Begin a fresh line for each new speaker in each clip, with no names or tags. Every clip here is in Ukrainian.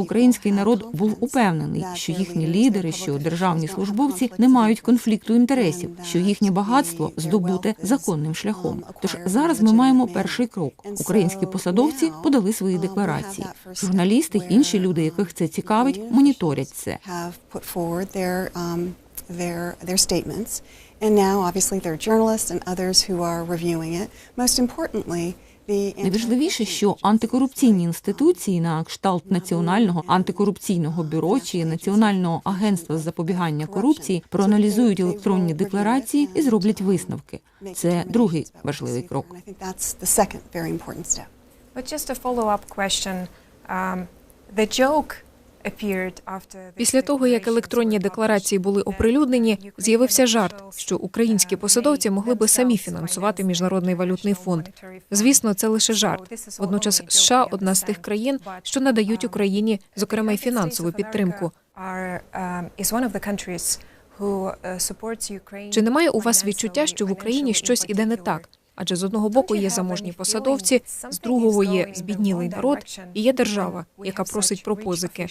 український народ був упевнений, що їхні лідери, що державні службовці не мають конфлікту інтересів, що їхнє багатство здобуте законним шляхом. Тож зараз ми маємо перший крок. Українські посадовці подали свої декларації. Журналісти інші люди, яких це цікавить, моніторять це.
um, their, their statements. And now, obviously, there are journalists and others who are reviewing it. Most importantly,
Найважливіше, що антикорупційні інституції на кшталт Національного антикорупційного бюро чи Національного агентства з запобігання корупції проаналізують електронні декларації і зроблять висновки. Це другий важливий крок.
But just a follow-up question. Um, the joke
Після того, як електронні декларації були оприлюднені, з'явився жарт, що українські посадовці могли би самі фінансувати міжнародний валютний фонд. Звісно, це лише жарт. Водночас США одна з тих країн, що надають Україні, зокрема й фінансову підтримку. Чи немає у вас відчуття, що в Україні щось іде не так? Адже з одного боку є заможні посадовці, з другого є збіднілий народ, і є держава, яка просить про позики.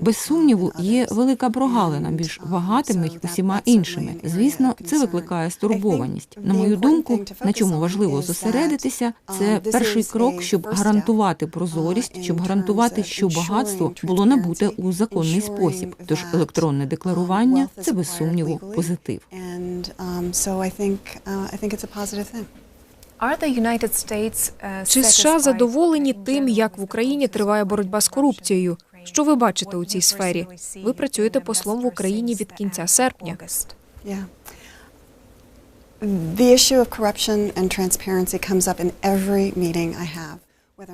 Без сумніву, є велика прогалина між багатими й усіма іншими. Звісно, це викликає стурбованість. На мою думку, на чому важливо зосередитися, це перший крок, щоб гарантувати прозорість, щоб гарантувати, що багатство було набуте у законний спосіб. Тож електронне декларування це без сумніву позитив.
Чи США задоволені тим, як в Україні триває боротьба з корупцією? Що ви бачите у цій сфері? Ви працюєте послом в Україні від кінця серпня.
The issue of corruption and transparency comes up in every meeting I have.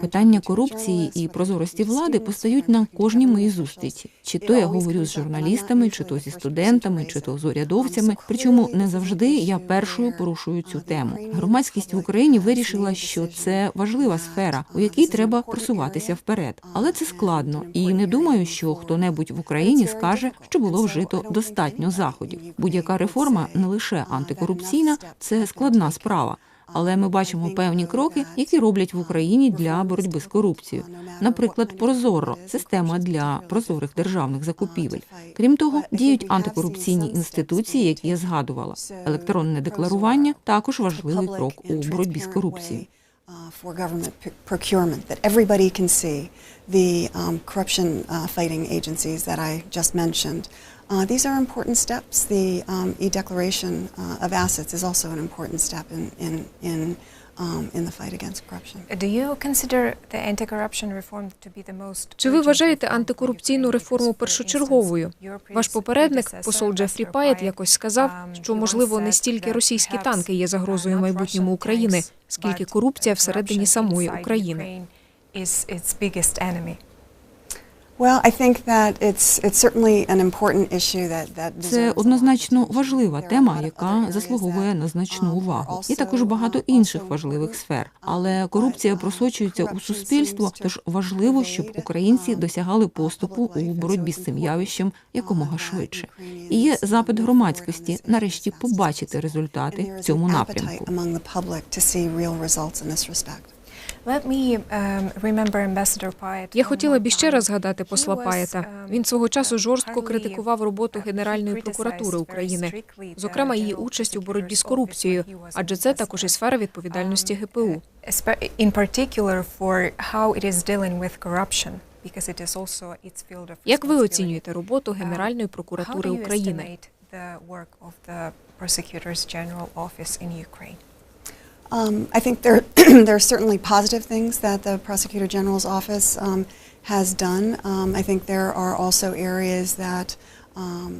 Питання корупції і прозорості влади постають на кожній моїй зустрічі. Чи то я говорю з журналістами, чи то зі студентами, чи то з
Um,
урядовцями. Причому не завжди я першою порушую цю
uh,
тему. Громадськість в Україні вирішила, що це важлива сфера, у
uh,
якій треба просуватися вперед.
uh,
Але це складно, і не думаю, що хто-небудь в Україні скаже, що було вжито достатньо заходів. Будь-яка реформа не лише
uh,
антикорупційна, це складна справа. Але ми бачимо певні кроки, які роблять в
uh,
Україні для боротьби з корупцією.
uh,
Наприклад, Прозоро система для прозорих державних
uh,
закупівель. Крім того, діють антикорупційні інституції, які я згадувала. Електронне декларування також важливий крок у боротьбі з корупцією.
uh, for government procurement that everybody can see the um, corruption uh, fighting agencies that I just mentioned. Uh, these are important steps. The um, e-declaration uh, of assets is also an important step in in in, um, in the fight against corruption.
Чи ви вважаєте антикорупційну реформу першочерговою? Ваш попередник, посол Джефрі Паєт, якось сказав, що можливо не стільки російські танки є загрозою майбутньому України, скільки корупція всередині самої України.
Well, I think that it's it's certainly an important issue that that
Це однозначно важлива тема, яка заслуговує на значну
um,
увагу. Є також багато інших важливих сфер.
Um,
Але корупція
uh,
просочується у суспільство, тож важливо, щоб українці
um,
досягали поступу у боротьбі з цим явищем якомога швидше. І є запит громадськості нарешті побачити результати в цьому напрямку.
Я хотіла б іще раз згадати посла Паєта. Він свого часу жорстко критикував роботу Генеральної прокуратури України, зокрема її участь у боротьбі з корупцією, адже це також і сфера відповідальності ГПУ.
its field of
Як ви оцінюєте роботу Генеральної прокуратури України?
Um, I think there, there are certainly positive things that the Prosecutor General's office um, has done. Um, I think there are also areas that um,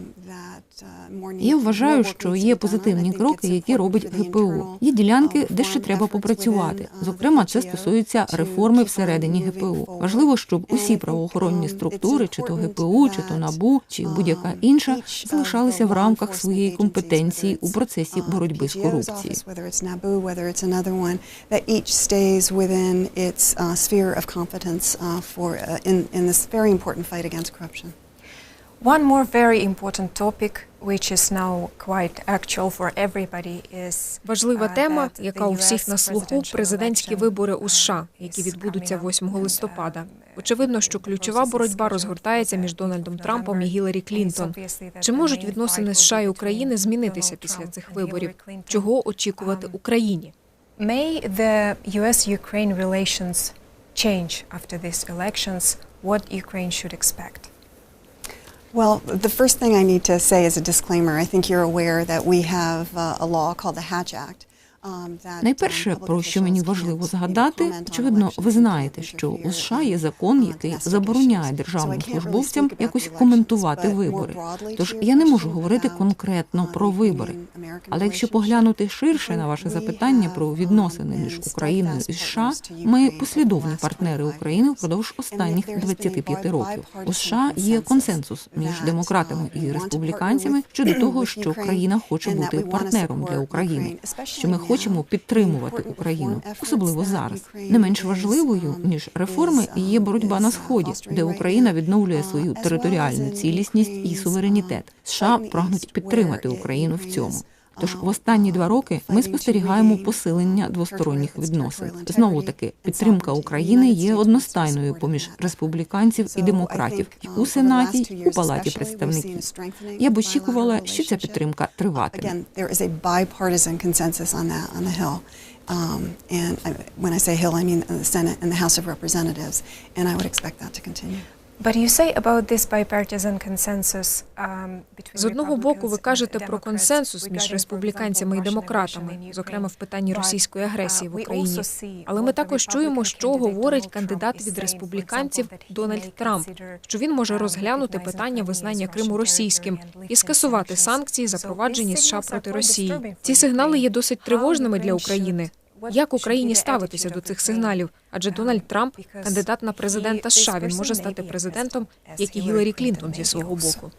uh,
Я вважаю, що є позитивні кроки, які робить ГПУ. Є ділянки,
uh,
де ще треба попрацювати.
uh,
Зокрема, це стосується реформи всередині ГПУ. Важливо, щоб усі правоохоронні
um,
структури, чи то ГПУ, чи то НАБУ, чи
um,
будь-яка інша, залишалися в рамках своєї компетенції у процесі
uh,
боротьби з корупцією.
uh, uh, for uh, in in this very important fight against corruption.
One more very important topic, which is now quite actual for everybody, is
Важлива
uh,
тема, яка у всіх на слуху, президентські вибори у США, які відбудуться
coming up.
8
And,
листопада.
um,
Очевидно, що ключова боротьба розгортається між Дональдом
8th of
Трампом і. Гіларі Клінтон. Чи можуть відносини США і України змінитися після цих виборів? Чого очікувати
Um,
Україні?
May the US-Ukraine relations change after these elections? What Ukraine should expect?
Well, the first thing I need to say is a disclaimer. I think you're aware that we have uh, a law called the Hatch Act.
Найперше, про що мені важливо згадати, очевидно, ви знаєте, що у США є закон, який забороняє державним службовцям якось коментувати вибори. Тож я не можу говорити конкретно про вибори. Але якщо поглянути ширше на ваше запитання про відносини між Україною і США, ми послідовні партнери України впродовж останніх
there has
25 років. У США є консенсус між демократами і республіканцями щодо того, що країна хоче бути партнером для України, що ми
now.
Хочемо підтримувати Україну, особливо зараз. Не менш важливою ніж реформи є боротьба на сході, де Україна відновлює свою територіальну цілісність і суверенітет. США прагнуть підтримати Україну в цьому. Тож
uh,
в останні два роки ми спостерігаємо посилення
uh,
двосторонніх відносин. Знову таки, підтримка. України є одностайною поміж республіканців і демократів
um,
у Сенаті, і у Палаті представників. Я б очікувала, що ця підтримка триватиме.
Um, and I, when I say Hill, I mean the Senate and the House of Representatives. And I would expect that to continue.
Um,
З одного боку, ви кажете про консенсус між республіканцями і демократами, зокрема в питанні російської
uh,
агресії в Україні. Але ми також чуємо, що говорить кандидат від республіканців Дональд Трамп, що він може
uh,
розглянути питання визнання Криму російським і скасувати санкції, запроваджені США проти Росії. Ці сигнали є досить тривожними для України. Як Україні ставитися до цих сигналів? Адже
Um,
Дональд Трамп, кандидат на президента США, він може стати президентом, як і
Hillary
Гіларі
Clinton
Клінтон зі свого боку.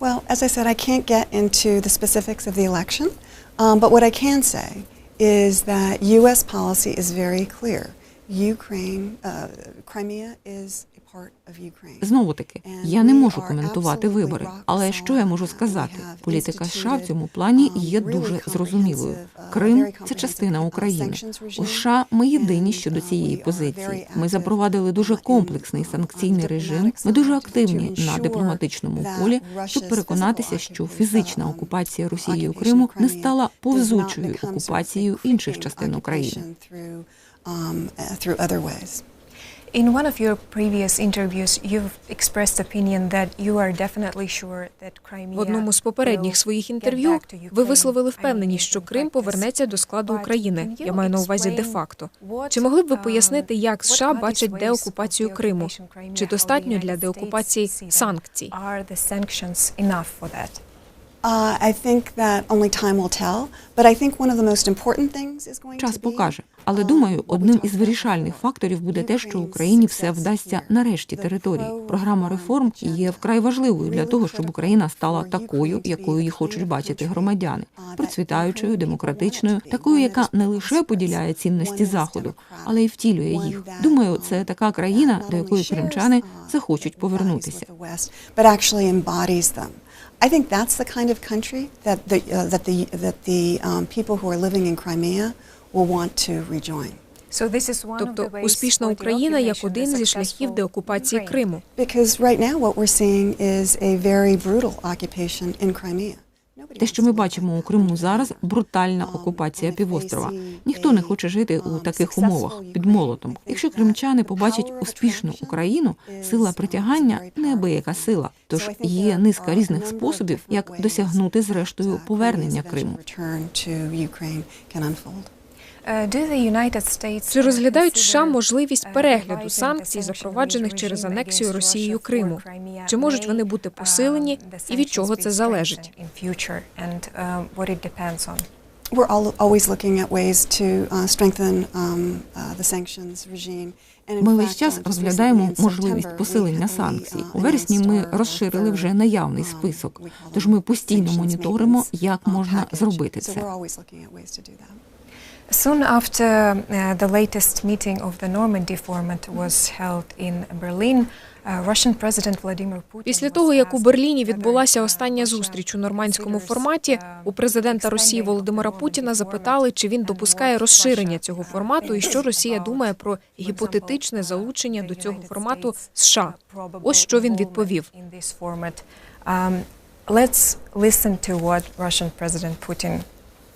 Well, as I said, I can't get into the specifics of the election, um, but what I can say is that U.S. policy is very clear. Ukraine, uh, Crimea is
Знову таки, я не можу коментувати вибори. Але що я можу сказати? Політика США в цьому плані є дуже зрозумілою. Крим це частина України. У США ми єдині щодо цієї позиції. Ми запровадили дуже комплексний санкційний режим. Ми дуже активні на дипломатичному полі, щоб переконатися, що фізична окупація Росією Криму не стала повзучою окупацією інших частин України.
In one of your previous interviews, you've expressed opinion that you are definitely sure that Crimea
В одному з попередніх своїх інтерв'ю ви висловили впевненість, що Крим повернеться до складу України. Я маю на увазі де-факто.
what,
Чи могли б ви
um,
пояснити, як США бачать деокупацію Криму? Чи достатньо для деокупації санкцій?
I think that only time will tell, but I think one of the most important things is going
Час покаже. Але думаю, одним із вирішальних факторів буде те, що Україні все вдасться нарешті території. Програма реформ є вкрай важливою для того, щоб Україна стала такою, якою її хочуть бачити громадяни,
uh,
процвітаючою, демократичною, такою, яка не лише поділяє цінності заходу, але й втілює їх. Думаю, це така країна, до якої кримчани
uh,
захочуть повернутися.
with the West, but actually embodies them. I think that's the kind of country that the, uh, that the, that the um, people who are living in Crimea will want to rejoin.
So this is one of the
Тобто
ways
успішна
for the
Україна як
occupation,
один
the
зі шляхів
successful
деокупації
Ukraine.
Криму.
Because right now what we're seeing is a very brutal occupation in Crimea.
Те, що ми бачимо у Криму зараз, брутальна окупація півострова. Ніхто не хоче жити у таких умовах під молотом. Якщо кримчани побачать успішну Україну, сила притягання неабияка сила. Тож є низка різних способів, як досягнути зрештою повернення Криму.
Uh,
Чи розглядають США можливість
uh,
перегляду санкцій, запроваджених через анексію Росією Криму? Чи можуть вони бути
um,
посилені, і від чого це залежить?
um?
We're all, always looking at ways to uh, strengthen um, uh, the sanctions regime.
Ми весь час
uh,
розглядаємо можливість посилення санкцій.
uh,
У вересні ми розширили вже наявний
um,
список. Тож ми постійно моніторимо, як
uh,
можна зробити це.
Soon after uh, the latest meeting of the Normandy format was held in Berlin, Uh,
Після того, як у Берліні відбулася
uh,
остання зустріч у нормандському форматі,
uh,
у президента Росії Володимира Путіна запитали, чи він допускає розширення цього
uh,
формату і що Росія думає про гіпотетичне
uh,
залучення до цього формату США.
uh,
Ось що він відповів.
Um, Let's listen to what Russian President Putin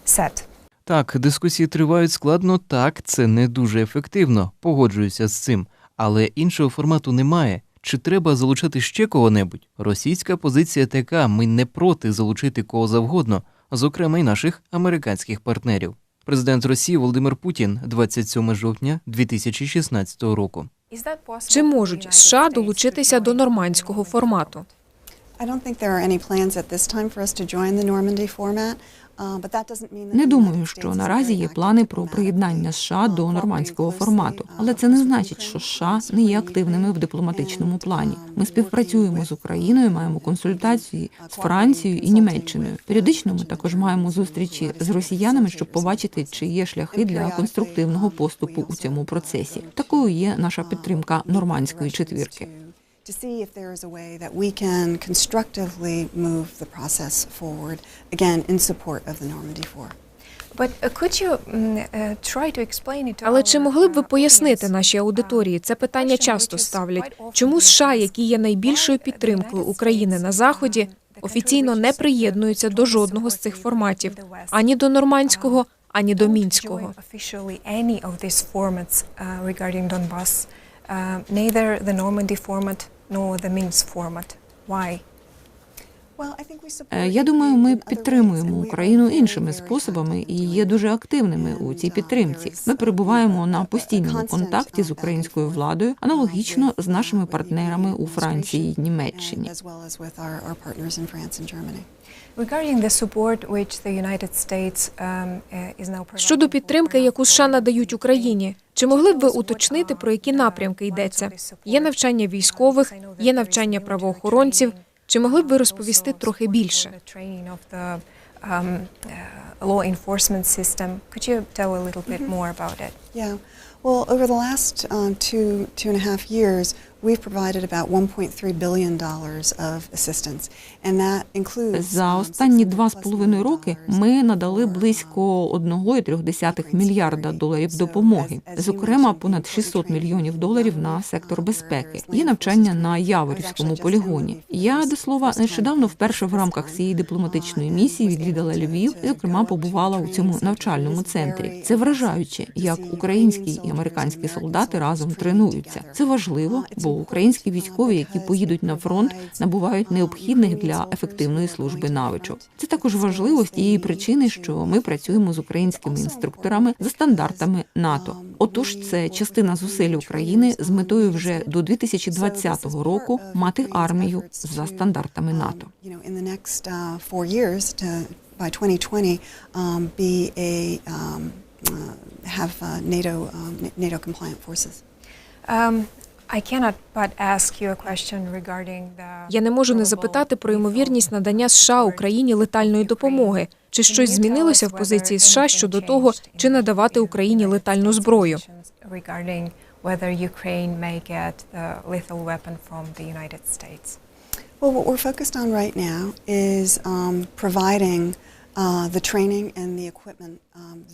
said.
Так, дискусії тривають складно, так, це не дуже ефективно, погоджуюся з цим. Але іншого формату немає. Чи треба залучати ще кого-небудь? Російська позиція така: ми не проти залучити кого завгодно, зокрема й наших американських партнерів. Президент Росії Володимир Путін 27 жовтня 2016 року.
Чи можуть США долучитися до нормандського формату?
Не думаю, що наразі є плани про приєднання США до
uh,
нормандського формату, але
uh,
це не значить, що США
uh,
не є активними в дипломатичному плані.
um,
Ми співпрацюємо з Україною, маємо
uh,
консультації
uh,
з Францією і Німеччиною.
uh,
Періодично ми також маємо зустрічі з росіянами, щоб побачити, чи є шляхи для конструктивного поступу у цьому
uh,
процесі. Такою є наша
uh,
підтримка нормандської четвірки.
To- see if there is a way that we can constructively move the process forward, again, in support of the Normandy Four.
But uh, could you mm, uh, try to explain it to
Але чи могли б ви
uh,
пояснити нашій аудиторії? Це питання
question
часто ставлять. Чому США,
asked,
які є найбільшою підтримкою України на заході,
um,
офіційно
which
не
uh,
приєднуються до жодного з цих форматів,
the West,
ані до нормандського, ані до мінського?
join officially any of these formats uh, regarding Donbass, uh, neither the Normandy format nor the Minsk format. Why?
Я думаю, ми підтримуємо Україну іншими способами і є дуже активними у цій
uh,
підтримці. Ми
uh,
перебуваємо на постійному контакті з
uh,
українською владою,
uh,
аналогічно з
uh,
нашими партнерами у Франції і Німеччині.
um, uh,
Щодо підтримки, яку США надають Україні, чи могли б ви уточнити, про які напрямки йдеться? Є навчання військових, є навчання правоохоронців.
training,
Чи могли б ви
um,
розповісти
also
трохи
support for
більше?
the training of the, um, uh, law enforcement system. Could you tell a little bit more about it?
Yeah. Well, over the last um, two, two and a half years, we've provided about $1.3 billion of assistance. And that includes...
За
um,
останні два з половиною роки ми надали
um,
близько 1,3 мільярда доларів допомоги, зокрема понад 600 мільйонів доларів на сектор безпеки. Є навчання на Яворівському полігоні. Я до слова нещодавно вперше в рамках цієї дипломатичної місії відвідала Львів і, зокрема, побувала у цьому навчальному центрі. Це вражаюче, як українські і американські солдати разом тренуються. Це важливо, бо українські військові, які поїдуть на фронт, набувають необхідних для ефективної служби навичок. Це також важливо з тієї причини, що ми працюємо з українськими інструкторами за стандартами НАТО. Отож, це частина зусиль України з метою вже до 2020 року мати армію за стандартами НАТО.
Uh, by 2020, um, be a um, uh, have uh, NATO um, NATO compliant forces.
Um, I cannot but ask you a question regarding the
Я не можу не запитати про ймовірність надання США Україні летальної допомоги. Чи щось змінилося в позиції США щодо того, чи надавати Україні летальну зброю?
um, providing uh, the training and the equipment.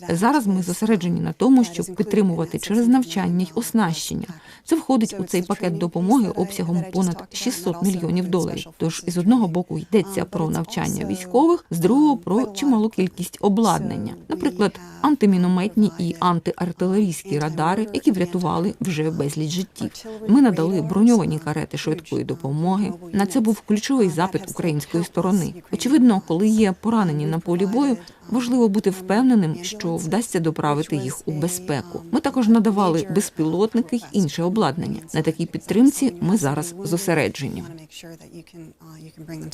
Зараз ми зосереджені на тому, щоб підтримувати через навчання й оснащення. Це входить у цей пакет допомоги обсягом понад
talked
600 мільйонів доларів. Тож із одного боку йдеться
Um,
про навчання військових, з другого про чималу кількість обладнання, наприклад, антимінометні і антиартилерійські радари, які врятували вже безліч життів. Ми надали броньовані карети швидкої допомоги. На це був ключовий запит української сторони. Очевидно, коли є поранені на полі бою, важливо бути впевненим, що вдасться доправити їх у безпеку. Ми також надавали безпілотники й інше обладнання. На такій підтримці ми зараз зосереджені.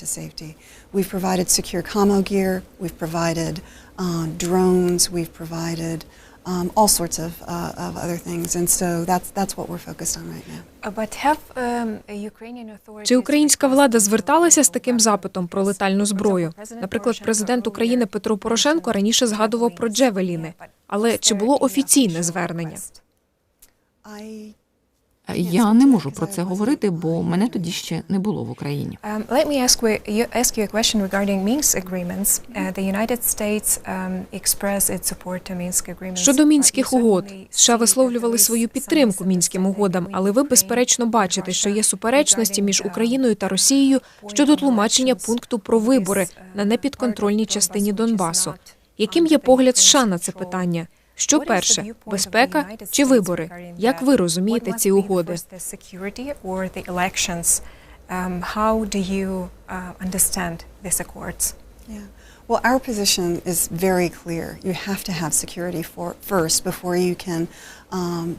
uh. We've provided secure commo gear. We've provided uh, drones. We've provided um, all sorts of uh, of other things, and so that's that's what we're focused on right now.
Uh, But have um,
Чи українська влада зверталася з таким запитом про летальну зброю? Наприклад, президент України Петро Порошенко раніше згадував про джевеліни. Але чи було офіційне звернення?
Я не можу про це говорити, бо мене тоді ще не було в Україні.
Um, let me ask you, ask you a question regarding Minsk agreements. Uh, the United States um, expressed its support to Minsk agreements.
Щодо мінських угод, США висловлювали свою підтримку мінським угодам, але ви безперечно бачите, що є суперечності між
uh,
Україною та Росією щодо тлумачення пункту про вибори
uh,
на непідконтрольній частині Донбасу. Яким є погляд США на це питання? Що перше, безпека чи вибори? Як ви розумієте ці угоди?
Um, uh?
Yeah. Well, our position is very clear. You have to have security for, first before you can um.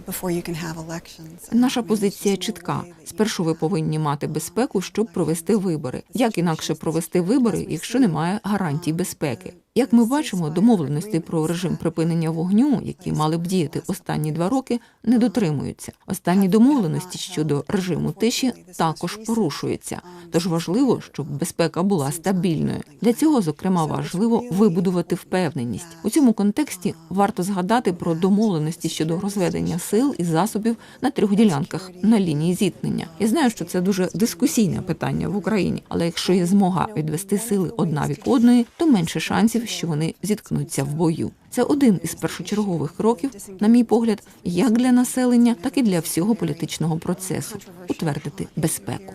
Наша позиція чітка. Спершу ви повинні мати безпеку, щоб провести вибори. Як інакше провести вибори, якщо немає гарантій безпеки? Як ми бачимо, домовленості про режим припинення вогню, які мали б діяти останні два роки, не дотримуються. Останні домовленості щодо режиму тиші також порушуються. Тож важливо, щоб безпека була стабільною. Для цього, зокрема, важливо вибудувати впевненість. У цьому контексті варто згадати про домовленості щодо розведення сил і засобів на трьох ділянках на лінії зіткнення. Я знаю, що це дуже дискусійне питання в Україні, але якщо є змога відвести сили одна від одної, то менше шансів, що вони зіткнуться в бою. Це один із першочергових кроків, на мій погляд, як для населення, так і для всього політичного процесу утвердити безпеку.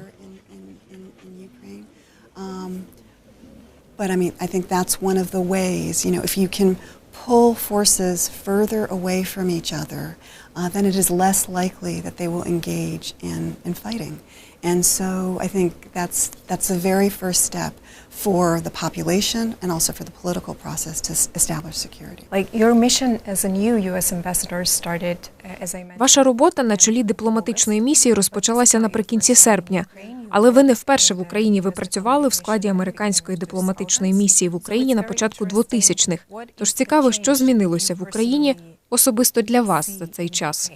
Um, but I mean, I think that's one of the ways, you know, if you can pull forces further away from each other, uh, then it is less likely that they will engage in, in fighting. And so I think that's, that's the very first step for the population and also for the political process to s- establish security.
Like your mission as a new U.S. ambassador started, uh, as I mentioned.
Ваша робота на чолі дипломатичної місії розпочалася наприкінці серпня. Але ви не вперше в Україні ви працювали в складі американської дипломатичної місії в Україні на початку 2000-х. Тож цікаво, що змінилося в Україні особисто для вас за цей час.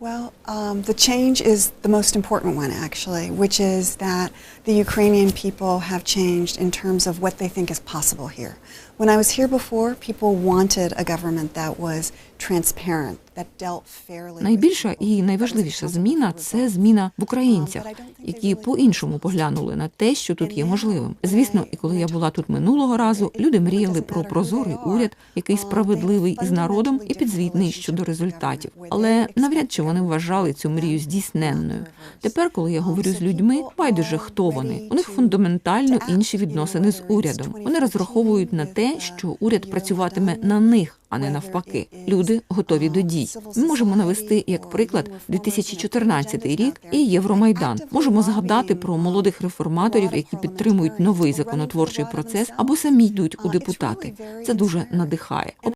Well, um, the change is the most important one, actually, which is that the Ukrainian people have changed in terms of what they think is possible here. When I was here before, people wanted a government that was transparent, that dealt fairly. with
Найбільша і найважливіша зміна це зміна в українцях,
Um,
які по-іншому поглянули на те, що тут є можливим. Звісно, і коли я була тут минулого разу, люди мріяли про прозорий уряд, який
Um,
справедливий із народом і підзвітний щодо результатів. Але навряд чи вони вважали цю мрію здійсненною. Тепер, коли я
Um,
говорю з людьми, байдуже хто вони. У них фундаментально інші відносини з урядом. Вони
2014
розраховують на
with,
те, що уряд працюватиме на них, а не навпаки. Люди готові до дій. Ми можемо навести як приклад
new reformers,
2014 рік і Євромайдан. Можемо згадати про молодих реформаторів, які підтримують новий законотворчий процес або самі йдуть у депутати. Це дуже надихає.